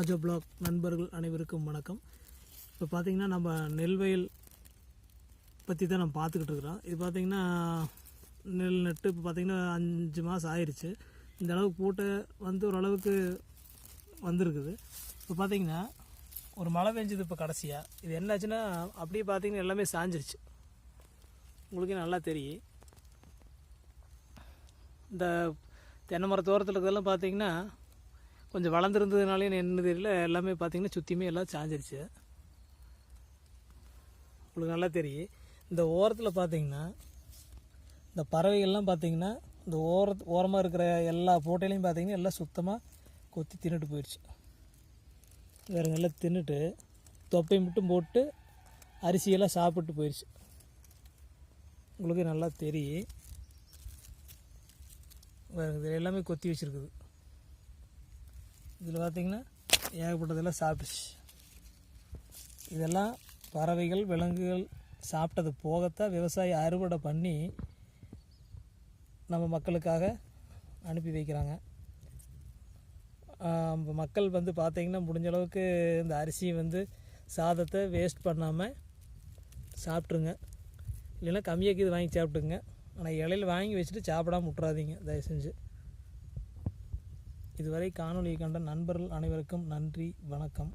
ராஜா black நண்பர்கள் அனைவருக்கும் வணக்கம். இப்போ பார்த்தீங்கன்னா நம்ம நெல்வயல் பற்றி தான் நம்ம பார்த்துக்கிட்டு இருக்கிறோம். இது பார்த்தீங்கன்னா நெல் நட்டு இப்போ பார்த்தீங்கன்னா அஞ்சு மாதம் ஆயிடுச்சு இந்த அளவுக்கு போட்டு வந்து ஓரளவுக்கு வந்திருக்குது. இப்போ பார்த்தீங்கன்னா ஒரு மழை பெஞ்சது இப்போ கடைசியாக இது என்னாச்சுன்னா அப்படியே பார்த்தீங்கன்னா எல்லாமே சாஞ்சிருச்சு. உங்களுக்கே நல்லா தெரியும். இந்த தென்னை மரத்தோரத்தில் இருக்கிறதெல்லாம் பார்த்தீங்கன்னா கொஞ்சம் வளர்ந்துருந்ததுனாலே என்ன தெரியல. எல்லாமே பார்த்தீங்கன்னா சுற்றியுமே எல்லாம் சாஞ்சிருச்சு. உங்களுக்கு நல்லா தெரியும். இந்த ஓரத்தில் பார்த்தீங்கன்னா இந்த பறவைகள்லாம் பார்த்தீங்கன்னா இந்த ஓர ஓரமாக இருக்கிற எல்லா போட்டையிலையும் பார்த்தீங்கன்னா எல்லாம் சுத்தமாக கொத்தி தின்னுட்டு போயிடுச்சு வேறு நல்லா தின்னுட்டு தொப்பை மட்டும் போட்டு அரிசியெல்லாம் சாப்பிட்டு போயிடுச்சு உங்களுக்கு நல்லா தெரியும். வேறு எல்லாமே கொத்தி வச்சுருக்குது. இதில் பார்த்திங்கன்னா ஏகப்பட்டதெல்லாம் சாப்பிட்டுச்சு. இதெல்லாம் பறவைகள் விலங்குகள் சாப்பிட்டது போகத்தான் விவசாயி அறுவடை பண்ணி நம்ம மக்களுக்காக அனுப்பி வைக்கிறாங்க. மக்கள் வந்து பார்த்திங்கன்னா முடிஞ்ச அளவுக்கு இந்த அரிசியை வந்து சாதத்தை வேஸ்ட் பண்ணாமல் சாப்பிட்ருங்க இல்லைன்னா கம்மியாக இது வாங்கி சாப்பிட்டுங்க ஆனால் இலையில வாங்கி வச்சுட்டு சாப்பிடாம விட்றாதீங்க தயவு செஞ்சு. இதுவரை காணொலியை கண்ட நண்பர்கள் அனைவருக்கும் நன்றி வணக்கம்.